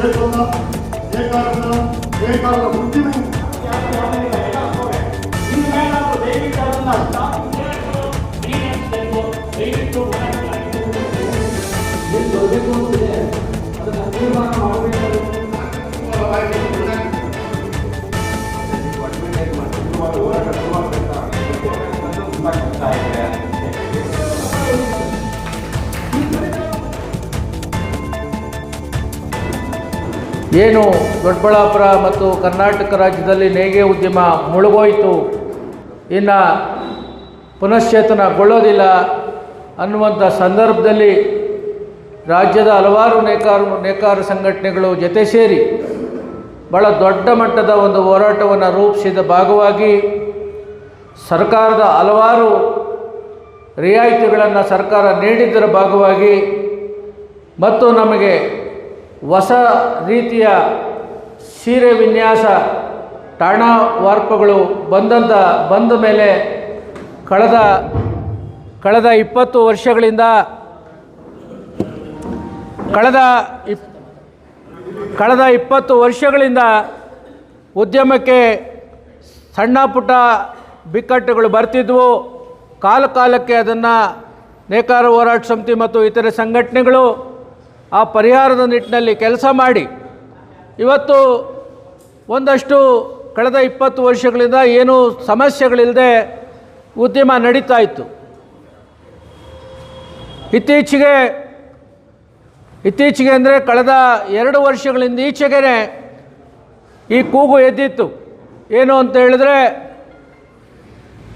చేస్తున్నాం ఏ కారణం ఏ కారణం వృత్తిని ಏನು ದೊಡ್ಡಬಳ್ಳಾಪುರ ಮತ್ತು ಕರ್ನಾಟಕ ರಾಜ್ಯದಲ್ಲಿ ನೇಯ್ಗೆ ಉದ್ಯಮ ಮುಳುಗೋಯಿತು, ಇನ್ನು ಪುನಶ್ಚೇತನಗೊಳ್ಳೋದಿಲ್ಲ ಅನ್ನುವಂಥ ಸಂದರ್ಭದಲ್ಲಿ ರಾಜ್ಯದ ಹಲವಾರು ನೇಕಾರ ನೇಕಾರ ಸಂಘಟನೆಗಳು ಜೊತೆ ಸೇರಿ ಭಾಳ ದೊಡ್ಡ ಮಟ್ಟದ ಒಂದು ಹೋರಾಟವನ್ನು ರೂಪಿಸಿದ ಭಾಗವಾಗಿ ಸರ್ಕಾರದ ಹಲವಾರು ರಿಯಾಯಿತಿಗಳನ್ನು ಸರ್ಕಾರ ನೀಡಿದ್ದರ ಭಾಗವಾಗಿ ಮತ್ತು ನಮಗೆ ಹೊಸ ರೀತಿಯ ಸೀರೆ ವಿನ್ಯಾಸ ಟಾಣ ವಾರ್ಪಗಳು ಬಂದಂಥ ಬಂದ ಮೇಲೆ ಕಳೆದ ಕಳೆದ ಇಪ್ಪತ್ತು ವರ್ಷಗಳಿಂದ, ಕಳೆದ ಇಪ್, ಕಳೆದ ಇಪ್ಪತ್ತು ವರ್ಷಗಳಿಂದ ಉದ್ಯಮಕ್ಕೆ ಸಣ್ಣ ಪುಟ್ಟ ಬಿಕ್ಕಟ್ಟುಗಳು ಬರ್ತಿದ್ವು. ಕಾಲ ಕಾಲಕ್ಕೆ ಅದನ್ನು ನೇಕಾರ ಹೋರಾಟ ಸಮಿತಿ ಮತ್ತು ಇತರೆ ಸಂಘಟನೆಗಳು ಆ ಪರಿಹಾರದ ನಿಟ್ಟಿನಲ್ಲಿ ಕೆಲಸ ಮಾಡಿ. ಇವತ್ತು ಒಂದಷ್ಟು ಕಳೆದ ಇಪ್ಪತ್ತು ವರ್ಷಗಳಿಂದ ಏನೂ ಸಮಸ್ಯೆಗಳಿಲ್ಲದೆ ಉದ್ಯಮ ನಡೀತಾ ಇತ್ತು. ಇತ್ತೀಚೆಗೆ ಇತ್ತೀಚೆಗೆ ಅಂದರೆ ಕಳೆದ ಎರಡು ವರ್ಷಗಳಿಂದ ಈಚೆಗೆ ಈ ಕೂಗು ಎದ್ದಿತ್ತು. ಏನು ಅಂತ ಹೇಳಿದ್ರೆ,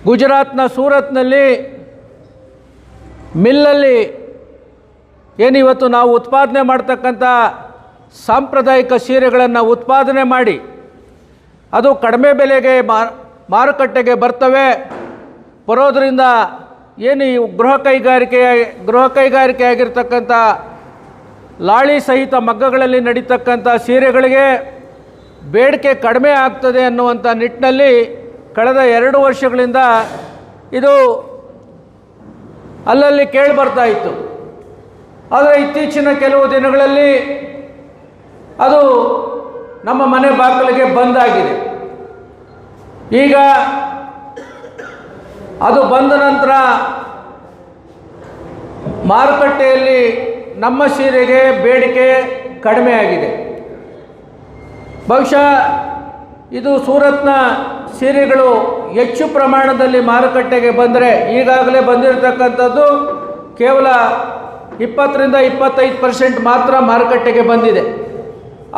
ಗುಜರಾತ್ನ ಸೂರತ್ನಲ್ಲಿ ಮಿಲ್ಲಲ್ಲಿ ಏನು ಇವತ್ತು ನಾವು ಉತ್ಪಾದನೆ ಮಾಡ್ತಕ್ಕಂಥ ಸಾಂಪ್ರದಾಯಿಕ ಸೀರೆಗಳನ್ನು ಉತ್ಪಾದನೆ ಮಾಡಿ, ಅದು ಕಡಿಮೆ ಬೆಲೆಗೆ ಮಾರುಕಟ್ಟೆಗೆ ಬರ್ತವೆ. ಬರೋದರಿಂದ ಏನು ಈ ಗೃಹ ಕೈಗಾರಿಕೆ ಗೃಹ ಕೈಗಾರಿಕೆ ಆಗಿರ್ತಕ್ಕಂಥ ಲಾಳಿ ಸಹಿತ ಮಗ್ಗಗಳಲ್ಲಿ ನಡೀತಕ್ಕಂಥ ಸೀರೆಗಳಿಗೆ ಬೇಡಿಕೆ ಕಡಿಮೆ ಆಗ್ತದೆ ಅನ್ನುವಂಥ ನಿಟ್ಟಿನಲ್ಲಿ ಕಳೆದ ಎರಡು ವರ್ಷಗಳಿಂದ ಇದು ಅಲ್ಲಲ್ಲಿ ಕೇಳಿ ಬರ್ತಾ ಇತ್ತು. ಆದರೆ ಇತ್ತೀಚಿನ ಕೆಲವು ದಿನಗಳಲ್ಲಿ ಅದು ನಮ್ಮ ಮನೆ ಬಾಗಿಲಿಗೆ ಬಂದಾಗಿದೆ. ಈಗ ಅದು ಬಂದ ನಂತರ ಮಾರುಕಟ್ಟೆಯಲ್ಲಿ ನಮ್ಮ ಸೀರೆಗೆ ಬೇಡಿಕೆ ಕಡಿಮೆ ಆಗಿದೆ. ಬಹುಶಃ ಇದು ಸೂರತ್ನ ಸೀರೆಗಳು ಹೆಚ್ಚು ಪ್ರಮಾಣದಲ್ಲಿ ಮಾರುಕಟ್ಟೆಗೆ ಬಂದರೆ ಈಗಾಗಲೇ ಬಂದಿರತಕ್ಕಂಥದ್ದು ಕೇವಲ ಇಪ್ಪತ್ತರಿಂದ ಇಪ್ಪತ್ತೈದು ಪರ್ಸೆಂಟ್ ಮಾತ್ರ ಮಾರುಕಟ್ಟೆಗೆ ಬಂದಿದೆ.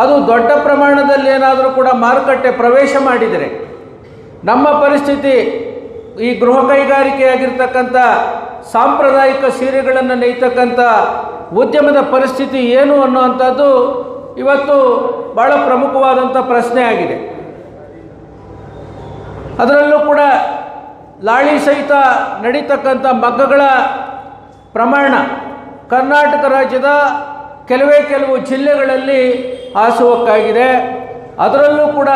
ಅದು ದೊಡ್ಡ ಪ್ರಮಾಣದಲ್ಲಿ ಏನಾದರೂ ಕೂಡ ಮಾರುಕಟ್ಟೆ ಪ್ರವೇಶ ಮಾಡಿದರೆ, ನಮ್ಮ ಪರಿಸ್ಥಿತಿ ಈ ಗೃಹ ಕೈಗಾರಿಕೆಯಾಗಿರ್ತಕ್ಕಂಥ ಸಾಂಪ್ರದಾಯಿಕ ಸೀರೆಗಳನ್ನು ನೇಯ್ತಕ್ಕಂಥ ಉದ್ಯಮದ ಪರಿಸ್ಥಿತಿ ಏನು ಅನ್ನುವಂಥದ್ದು ಇವತ್ತು ಭಾಳ ಪ್ರಮುಖವಾದಂಥ ಪ್ರಶ್ನೆ ಆಗಿದೆ. ಅದರಲ್ಲೂ ಕೂಡ ಲಾಳಿ ಸಹಿತ ನಡೀತಕ್ಕಂಥ ಮಗ್ಗಗಳ ಪ್ರಮಾಣ ಕರ್ನಾಟಕ ರಾಜ್ಯದ ಕೆಲವೇ ಕೆಲವು ಜಿಲ್ಲೆಗಳಲ್ಲಿ ಹಾಸುವಕ್ಕಾಗಿದೆ ಅದರಲ್ಲೂ ಕೂಡ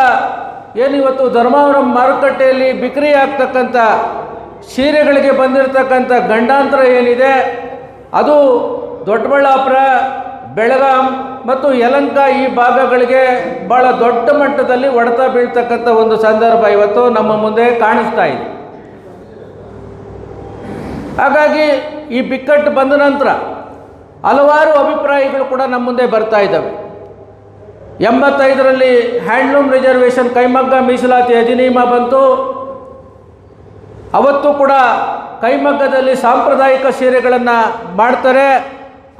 ಏನಿವತ್ತು ಧರ್ಮಾವರಂ ಮಾರುಕಟ್ಟೆಯಲ್ಲಿ ಬಿಕ್ರಿ ಆಗ್ತಕ್ಕಂಥ ಸೀರೆಗಳಿಗೆ ಬಂದಿರತಕ್ಕಂಥ ಗಂಡಾಂತರ ಏನಿದೆ, ಅದು ದೊಡ್ಡಬಳ್ಳಾಪುರ, ಬೆಳಗಾಂ ಮತ್ತು ಯಲಂಕ ಈ ಭಾಗಗಳಿಗೆ ಭಾಳ ದೊಡ್ಡ ಮಟ್ಟದಲ್ಲಿ ಹೊಡೆತ ಬೀಳ್ತಕ್ಕಂಥ ಒಂದು ಸಂದರ್ಭ ಇವತ್ತು ನಮ್ಮ ಮುಂದೆ ಕಾಣಿಸ್ತಾ ಇದೆ. ಹಾಗಾಗಿ ಈ ಬಿಕ್ಕಟ್ಟು ಬಂದ ನಂತರ ಹಲವಾರು ಅಭಿಪ್ರಾಯಗಳು ಕೂಡ ನಮ್ಮ ಮುಂದೆ ಬರ್ತಾ ಇದ್ದಾವೆ. ಎಂಬತ್ತೈದರಲ್ಲಿ ಹ್ಯಾಂಡ್ಲೂಮ್ ರಿಸರ್ವೇಷನ್ ಕೈಮಗ್ಗ ಮೀಸಲಾತಿ ಅಧಿನಿಯಮ ಬಂತು. ಅವತ್ತು ಕೂಡ ಕೈಮಗ್ಗದಲ್ಲಿ ಸಾಂಪ್ರದಾಯಿಕ ಸೀರೆಗಳನ್ನು ಮಾಡ್ತಾರೆ.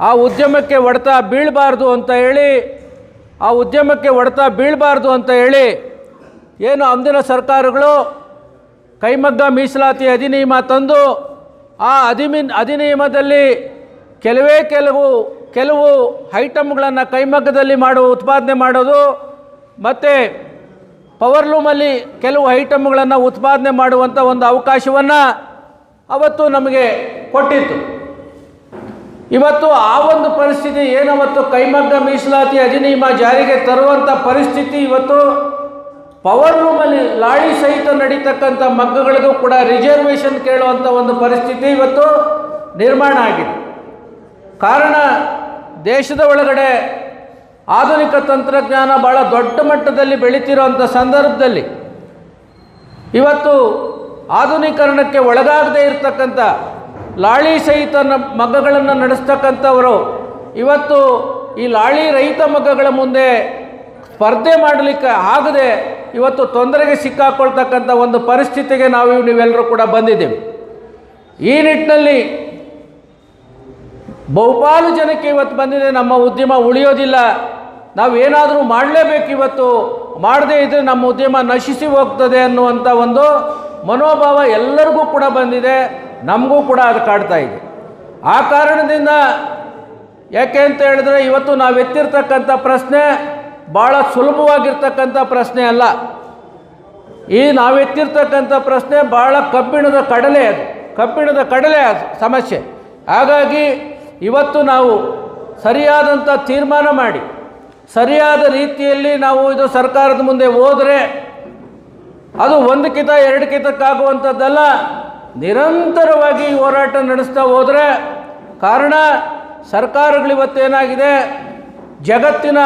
ಆ ಉದ್ಯಮಕ್ಕೆ ಹೊಡೆತ ಬೀಳಬಾರ್ದು ಅಂತ ಹೇಳಿ, ಆ ಉದ್ಯಮಕ್ಕೆ ಹೊಡೆತ ಬೀಳಬಾರ್ದು ಅಂತ ಹೇಳಿ ಏನು ಅಂದಿನ ಸರ್ಕಾರಗಳು ಕೈಮಗ್ಗ ಮೀಸಲಾತಿ ಅಧಿನಿಯಮ ತಂದು, ಆ ಅಧಿಮಿ, ಅಧಿನಿಯಮದಲ್ಲಿ ಕೆಲವೇ ಕೆಲವು ಕೆಲವು ಐಟಮ್ಗಳನ್ನು ಕೈಮಗ್ಗದಲ್ಲಿ ಮಾಡುವ ಉತ್ಪಾದನೆ ಮಾಡೋದು, ಮತ್ತು ಪವರ್ಲೂಮಲ್ಲಿ ಕೆಲವು ಐಟಮ್ಗಳನ್ನು ಉತ್ಪಾದನೆ ಮಾಡುವಂಥ ಒಂದು ಅವಕಾಶವನ್ನು ಅವತ್ತು ನಮಗೆ ಕೊಟ್ಟಿತ್ತು. ಇವತ್ತು ಆ ಒಂದು ಪರಿಸ್ಥಿತಿ ಏನವತ್ತು ಕೈಮಗ್ಗ ಮೀಸಲಾತಿ ಅಧಿನಿಯಮ ಜಾರಿಗೆ ತರುವಂಥ ಪರಿಸ್ಥಿತಿ ಇವತ್ತು ಪವರ್ ರೂಮಲ್ಲಿ ಲಾಳಿ ಸಹಿತ ನಡೀತಕ್ಕಂಥ ಮಗ್ಗಗಳಿಗೂ ಕೂಡ ರಿಸರ್ವೇಷನ್ ಕೇಳುವಂಥ ಒಂದು ಪರಿಸ್ಥಿತಿ ಇವತ್ತು ನಿರ್ಮಾಣ ಆಗಿದೆ. ಕಾರಣ ದೇಶದ ಒಳಗಡೆ ಆಧುನಿಕ ತಂತ್ರಜ್ಞಾನ ಭಾಳ ದೊಡ್ಡ ಮಟ್ಟದಲ್ಲಿ ಬೆಳೀತಿರೋಂಥ ಸಂದರ್ಭದಲ್ಲಿ ಇವತ್ತು ಆಧುನೀಕರಣಕ್ಕೆ ಒಳಗಾಗದೇ ಇರತಕ್ಕಂಥ ಲಾಳಿ ಸಹಿತ ಮಗ್ಗಗಳನ್ನು ನಡೆಸ್ತಕ್ಕಂಥವರು ಇವತ್ತು ಈ ಲಾಳಿ ರಹಿತ ಮಗ್ಗಗಳ ಮುಂದೆ ಸ್ಪರ್ಧೆ ಮಾಡಲಿಕ್ಕೆ ಆಗದೆ ಇವತ್ತು ತೊಂದರೆಗೆ ಸಿಕ್ಕಾಕೊಳ್ತಕ್ಕಂಥ ಒಂದು ಪರಿಸ್ಥಿತಿಗೆ ನಾವು ನೀವೆಲ್ಲರೂ ಕೂಡ ಬಂದಿದ್ದೇವೆ. ಈ ನಿಟ್ಟಿನಲ್ಲಿ ಬಹುಪಾಲು ಜನಕ್ಕೆ ಇವತ್ತು ಬಂದಿದೆ, ನಮ್ಮ ಉದ್ಯಮ ಉಳಿಯೋದಿಲ್ಲ. ನಾವು ಏನಾದರೂ ಮಾಡಲೇಬೇಕು ಇವತ್ತು. ಮಾಡದೇ ಇದ್ದರೆ ನಮ್ಮ ಉದ್ಯಮ ನಶಿಸಿ ಹೋಗ್ತದೆ ಅನ್ನುವಂಥ ಒಂದು ಮನೋಭಾವ ಎಲ್ಲರಿಗೂ ಕೂಡ ಬಂದಿದೆ, ನಮಗೂ ಕೂಡ ಅದು ಕಾಡ್ತಾ ಇದೆ. ಆ ಕಾರಣದಿಂದ ಯಾಕೆ ಅಂತ ಹೇಳಿದ್ರೆ ಇವತ್ತು ನಾವು ಎತ್ತಿರ್ತಕ್ಕಂಥ ಪ್ರಶ್ನೆ ಭಾಳ ಸುಲಭವಾಗಿರ್ತಕ್ಕಂಥ ಪ್ರಶ್ನೆ ಅಲ್ಲ. ಈ ನಾವು ಎತ್ತಿರ್ತಕ್ಕಂಥ ಪ್ರಶ್ನೆ ಭಾಳ ಕಬ್ಬಿಣದ ಕಡಲೆ ಅದು, ಕಬ್ಬಿಣದ ಕಡಲೆ ಅದು ಸಮಸ್ಯೆ. ಹಾಗಾಗಿ ಇವತ್ತು ನಾವು ಸರಿಯಾದಂಥ ತೀರ್ಮಾನ ಮಾಡಿ, ಸರಿಯಾದ ರೀತಿಯಲ್ಲಿ ನಾವು ಇದು ಸರ್ಕಾರದ ಮುಂದೆ ಹೋದರೆ ಅದು ಒಂದು ಕಿತ ಎರಡು ಕಿತಕ್ಕಾಗುವಂಥದ್ದಲ್ಲ ನಿರಂತರವಾಗಿ ಹೋರಾಟ ನಡೆಸ್ತಾ ಹೋದರೆ ಕಾರಣ ಸರ್ಕಾರಗಳು ಇವತ್ತೇನಾಗಿದೆ? ಜಗತ್ತಿನ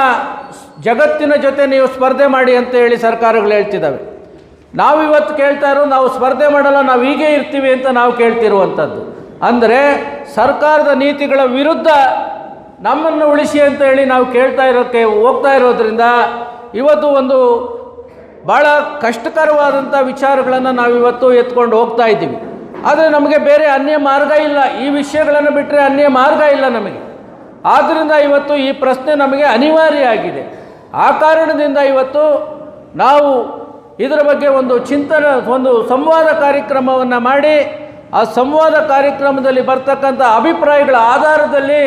ಜಗತ್ತಿನ ಜೊತೆ ನೀವು ಸ್ಪರ್ಧೆ ಮಾಡಿ ಅಂತ ಹೇಳಿ ಸರ್ಕಾರಗಳು ಹೇಳ್ತಿದ್ದಾವೆ. ನಾವು ಇವತ್ತು ಕೇಳ್ತಾ ಇರೋ ನಾವು ಸ್ಪರ್ಧೆ ಮಾಡಲ್ಲ ನಾವು ಹೀಗೆ ಇರ್ತೀವಿ ಅಂತ ನಾವು ಕೇಳ್ತಿರುವಂಥದ್ದು ಅಂದರೆ ಸರ್ಕಾರದ ನೀತಿಗಳ ವಿರುದ್ಧ ನಮ್ಮನ್ನು ಉಳಿಸಿ ಅಂತ ಹೇಳಿ ನಾವು ಕೇಳ್ತಾ ಇರೋಕ್ಕೆ ಹೋಗ್ತಾ ಇರೋದ್ರಿಂದ ಇವತ್ತು ಒಂದು ಭಾಳ ಕಷ್ಟಕರವಾದಂಥ ವಿಚಾರಗಳನ್ನು ನಾವು ಇವತ್ತು ಎತ್ಕೊಂಡು ಹೋಗ್ತಾ ಇದ್ದೀವಿ. ಆದರೆ ನಮಗೆ ಬೇರೆ ಅನ್ಯ ಮಾರ್ಗ ಇಲ್ಲ. ಈ ವಿಷಯಗಳನ್ನು ಬಿಟ್ಟರೆ ಅನ್ಯ ಮಾರ್ಗ ಇಲ್ಲ ನಮಗೆ. ಆದ್ದರಿಂದ ಇವತ್ತು ಈ ಪ್ರಶ್ನೆ ನಮಗೆ ಅನಿವಾರ್ಯ ಆಗಿದೆ ಆ ಕಾರಣದಿಂದ ಇವತ್ತು ನಾವು ಇದರ ಬಗ್ಗೆ ಒಂದು ಚಿಂತನೆ, ಒಂದು ಸಂವಾದ ಕಾರ್ಯಕ್ರಮವನ್ನು ಮಾಡಿ ಆ ಸಂವಾದ ಕಾರ್ಯಕ್ರಮದಲ್ಲಿ ಬರ್ತಕ್ಕಂಥ ಅಭಿಪ್ರಾಯಗಳ ಆಧಾರದಲ್ಲಿ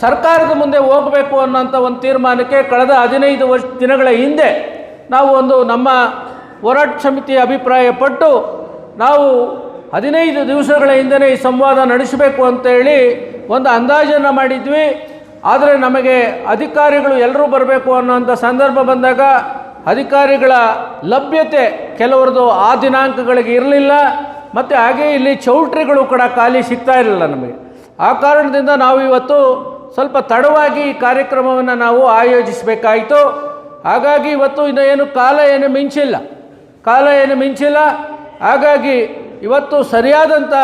ಸರ್ಕಾರದ ಮುಂದೆ ಹೋಗಬೇಕು ಅನ್ನೋಂಥ ಒಂದು ತೀರ್ಮಾನಕ್ಕೆ ಕಳೆದ ಹದಿನೈದು ವರ್ಷ ದಿನಗಳ ಹಿಂದೆ ನಾವು ಒಂದು ನಮ್ಮ ಹೋರಾಟ ಸಮಿತಿಯ ಅಭಿಪ್ರಾಯಪಟ್ಟು ನಾವು ಹದಿನೈದು ದಿವಸಗಳ ಹಿಂದೆಯೇ ಈ ಸಂವಾದ ನಡೆಸಬೇಕು ಅಂತೇಳಿ ಒಂದು ಅಂದಾಜನ್ನು ಮಾಡಿದ್ವಿ. ಆದರೆ ನಮಗೆ ಅಧಿಕಾರಿಗಳು ಎಲ್ಲರೂ ಬರಬೇಕು ಅನ್ನೋಂಥ ಸಂದರ್ಭ ಬಂದಾಗ ಅಧಿಕಾರಿಗಳ ಲಭ್ಯತೆ ಕೆಲವರದು ಆ ದಿನಾಂಕಗಳಿಗೆ ಇರಲಿಲ್ಲ. ಮತ್ತು ಹಾಗೆ ಇಲ್ಲಿ ಚೌಲ್ಟ್ರಿಗಳು ಕೂಡ ಖಾಲಿ ಸಿಗ್ತಾ ಇರಲಿಲ್ಲ ನಮಗೆ. ಆ ಕಾರಣದಿಂದ ನಾವು ಇವತ್ತು ಸ್ವಲ್ಪ ತಡವಾಗಿ ಈ ಕಾರ್ಯಕ್ರಮವನ್ನು ನಾವು ಆಯೋಜಿಸಬೇಕಾಯಿತು. ಹಾಗಾಗಿ ಇವತ್ತು ಇನ್ನು ಕಾಲ ಏನು ಮಿಂಚಿಲ್ಲ. ಕಾಲ ಏನು ಮಿಂಚಿಲ್ಲ. ಹಾಗಾಗಿ ಇವತ್ತು ಸರಿಯಾದಂಥ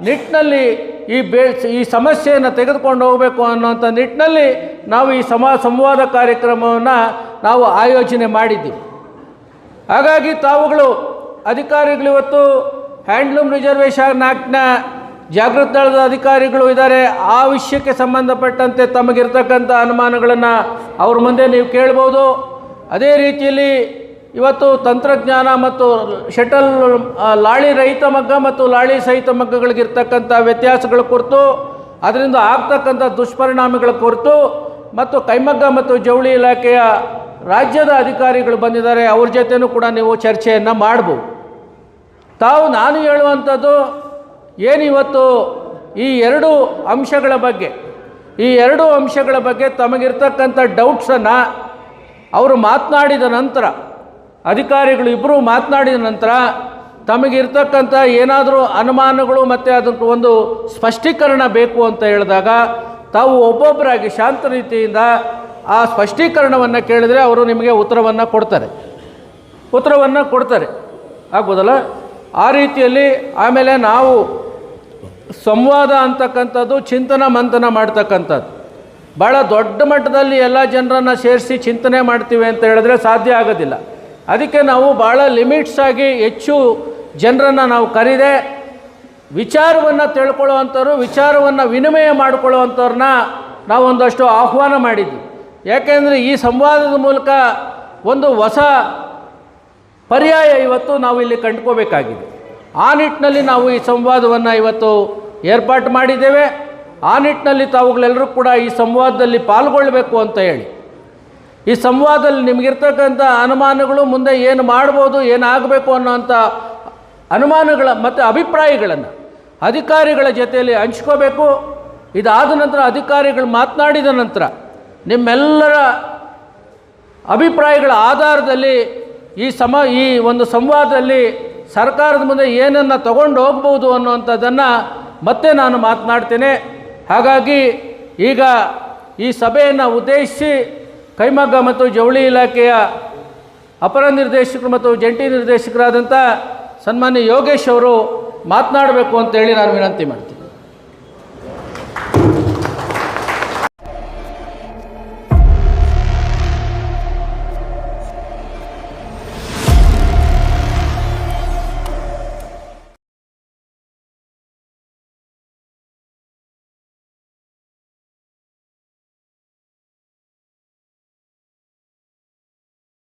ನಿಟ್ಟಿನಲ್ಲಿ ಈ ಬೇ ಈ ಸಮಸ್ಯೆಯನ್ನು ತೆಗೆದುಕೊಂಡು ಹೋಗಬೇಕು ಅನ್ನೋಂಥ ನಿಟ್ಟಿನಲ್ಲಿ ನಾವು ಈ ಸಮಾ ಸಂವಾದ ಕಾರ್ಯಕ್ರಮವನ್ನು ನಾವು ಆಯೋಜನೆ ಮಾಡಿದ್ದೀವಿ. ಹಾಗಾಗಿ ತಾವುಗಳು ಅಧಿಕಾರಿಗಳು ಇವತ್ತು ಹ್ಯಾಂಡ್ಲೂಮ್ ರಿಸರ್ವೇಷನ್ ಆ್ಯಕ್ಟ್ನ ಜಾಗೃತ ದಳದ ಅಧಿಕಾರಿಗಳು ಇದ್ದಾರೆ. ಆ ವಿಷಯಕ್ಕೆ ಸಂಬಂಧಪಟ್ಟಂತೆ ತಮಗಿರ್ತಕ್ಕಂಥ ಅನುಮಾನಗಳನ್ನು ಅವ್ರ ಮುಂದೆ ನೀವು ಕೇಳ್ಬೋದು. ಅದೇ ರೀತಿಯಲ್ಲಿ ಇವತ್ತು ತಂತ್ರಜ್ಞಾನ ಮತ್ತು ಶಟಲ್ ಲಾಳಿ ರಹಿತ ಮಗ್ಗ ಮತ್ತು ಲಾಳಿ ಸಹಿತ ಮಗ್ಗಗಳಿಗಿರ್ತಕ್ಕಂಥ ವ್ಯತ್ಯಾಸಗಳ ಕುರಿತು, ಅದರಿಂದ ಆಗ್ತಕ್ಕಂಥ ದುಷ್ಪರಿಣಾಮಗಳ ಕುರಿತು ಮತ್ತು ಕೈಮಗ್ಗ ಮತ್ತು ಜವಳಿ ಇಲಾಖೆಯ ರಾಜ್ಯದ ಅಧಿಕಾರಿಗಳು ಬಂದಿದ್ದಾರೆ. ಅವ್ರ ಜೊತೆನೂ ಕೂಡ ನೀವು ಚರ್ಚೆಯನ್ನು ಮಾಡ್ಬೋದು. ತಾವು ನಾನು ಹೇಳುವಂಥದ್ದು ಏನು ಇವತ್ತು ಈ ಎರಡು ಅಂಶಗಳ ಬಗ್ಗೆ, ಈ ಎರಡು ಅಂಶಗಳ ಬಗ್ಗೆ ತಮಗಿರ್ತಕ್ಕಂಥ ಡೌಟ್ಸನ್ನು ಅವರು ಮಾತನಾಡಿದ ನಂತರ, ಅಧಿಕಾರಿಗಳು ಇಬ್ಬರು ಮಾತನಾಡಿದ ನಂತರ ತಮಗಿರ್ತಕ್ಕಂಥ ಏನಾದರೂ ಅನುಮಾನಗಳು ಮತ್ತು ಅದಕ್ಕೆ ಒಂದು ಸ್ಪಷ್ಟೀಕರಣ ಬೇಕು ಅಂತ ಹೇಳಿದಾಗ ತಾವು ಒಬ್ಬೊಬ್ಬರಾಗಿ ಶಾಂತ ರೀತಿಯಿಂದ ಆ ಸ್ಪಷ್ಟೀಕರಣವನ್ನು ಕೇಳಿದರೆ ಅವರು ನಿಮಗೆ ಉತ್ತರವನ್ನು ಕೊಡ್ತಾರೆ. ಉತ್ತರವನ್ನು ಕೊಡ್ತಾರೆ. ಆಗ್ಬೋದಲ್ಲ? ಆ ರೀತಿಯಲ್ಲಿ ಆಮೇಲೆ ನಾವು ಸಂವಾದ ಅಂತಕ್ಕಂಥದ್ದು ಚಿಂತನ ಮಂಥನ ಮಾಡ್ತಕ್ಕಂಥದ್ದು. ಭಾಳ ದೊಡ್ಡ ಮಟ್ಟದಲ್ಲಿ ಎಲ್ಲ ಜನರನ್ನು ಸೇರಿಸಿ ಚಿಂತನೆ ಮಾಡ್ತೀವಿ ಅಂತ ಹೇಳಿದ್ರೆ ಸಾಧ್ಯ ಆಗೋದಿಲ್ಲ. ಅದಕ್ಕೆ ನಾವು ಭಾಳ ಲಿಮಿಟ್ಸ್ ಆಗಿ ಹೆಚ್ಚು ಜನರನ್ನು ನಾವು ಕರೀದೆ ವಿಚಾರವನ್ನು ತಿಳ್ಕೊಳ್ಳುವಂಥವ್ರು, ವಿಚಾರವನ್ನು ವಿನಿಮಯ ಮಾಡಿಕೊಳ್ಳುವಂಥವ್ರನ್ನ ನಾವೊಂದಷ್ಟು ಆಹ್ವಾನ ಮಾಡಿದ್ವಿ. ಯಾಕೆಂದರೆ ಈ ಸಂವಾದದ ಮೂಲಕ ಒಂದು ಹೊಸ ಪರ್ಯಾಯ ಇವತ್ತು ನಾವು ಇಲ್ಲಿ ಕಂಡುಕೋಬೇಕಾಗಿದೆ. ಆ ನಿಟ್ಟಿನಲ್ಲಿ ನಾವು ಈ ಸಂವಾದವನ್ನು ಇವತ್ತು ಏರ್ಪಾಟು ಮಾಡಿದ್ದೇವೆ. ಆ ನಿಟ್ಟಿನಲ್ಲಿ ತಾವುಗಳೆಲ್ಲರೂ ಕೂಡ ಈ ಸಂವಾದದಲ್ಲಿ ಪಾಲ್ಗೊಳ್ಳಬೇಕು ಅಂತ ಹೇಳಿ. ಈ ಸಂವಾದದಲ್ಲಿ ನಿಮಗಿರ್ತಕ್ಕಂಥ ಅನುಮಾನಗಳು ಮುಂದೆ ಏನು ಮಾಡ್ಬೋದು, ಏನಾಗಬೇಕು ಅನ್ನೋಂಥ ಅನುಮಾನಗಳ ಮತ್ತು ಅಭಿಪ್ರಾಯಗಳನ್ನು ಅಧಿಕಾರಿಗಳ ಜೊತೆಯಲ್ಲಿ ಹಂಚ್ಕೋಬೇಕು. ಇದಾದ ನಂತರ ಅಧಿಕಾರಿಗಳು ಮಾತನಾಡಿದ ನಂತರ ನಿಮ್ಮೆಲ್ಲರ ಅಭಿಪ್ರಾಯಗಳ ಆಧಾರದಲ್ಲಿ ಈ ಸಮ, ಈ ಒಂದು ಸಂವಾದದಲ್ಲಿ ಸರ್ಕಾರದ ಮುಂದೆ ಏನನ್ನು ತಗೊಂಡು ಹೋಗ್ಬೋದು ಅನ್ನುವಂಥದ್ದನ್ನು ಮತ್ತೆ ನಾನು ಮಾತನಾಡ್ತೇನೆ. ಹಾಗಾಗಿ ಈಗ ಈ ಸಭೆಯನ್ನು ಉದ್ದೇಶಿಸಿ ಕೈಮಗ್ಗ ಮತ್ತು ಜವಳಿ ಇಲಾಖೆಯ ಅಪರ ನಿರ್ದೇಶಕರು ಮತ್ತು ಜಂಟಿ ನಿರ್ದೇಶಕರಾದಂಥ ಸನ್ಮಾನ್ಯ ಯೋಗೇಶ್ ಅವರು ಮಾತನಾಡಬೇಕು ಅಂತೇಳಿ ನಾನು ವಿನಂತಿ ಮಾಡ್ತೀನಿ.